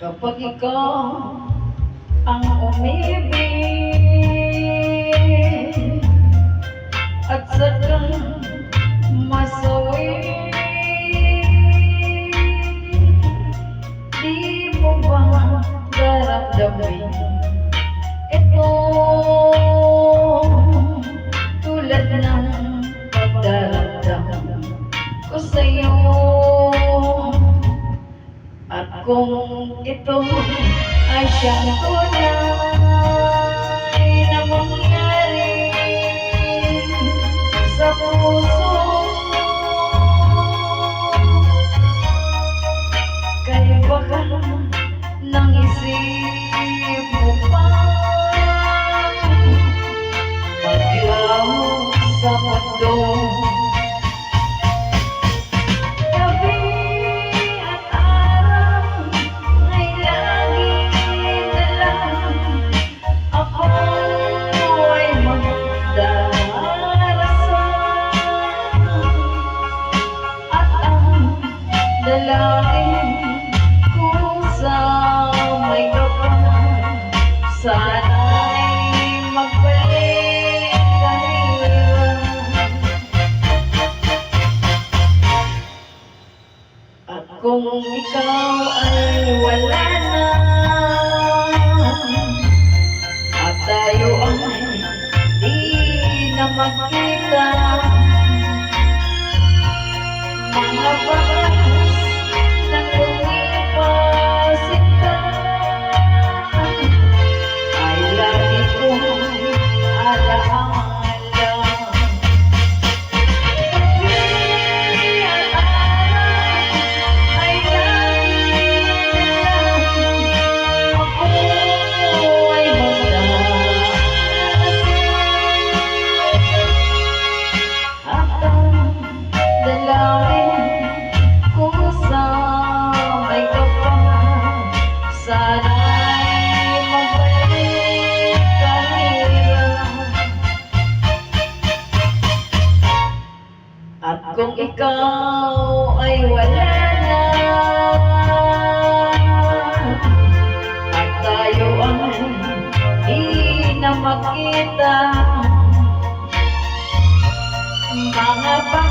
ikaw ang umibig at sadyang masawi di mo ba daramdamin ito? Tulad ng pagdaramdam ko sa'yo kung ito ay siyang tunay na mangyari sa puso Kaya baka nang isip mo pa. Maglaw sa mundo kung ikaw ay wala na At tayo ay di na magkita. Mga bakas kung ikaw ay wala na At tayo ay di na makita. Mga bagas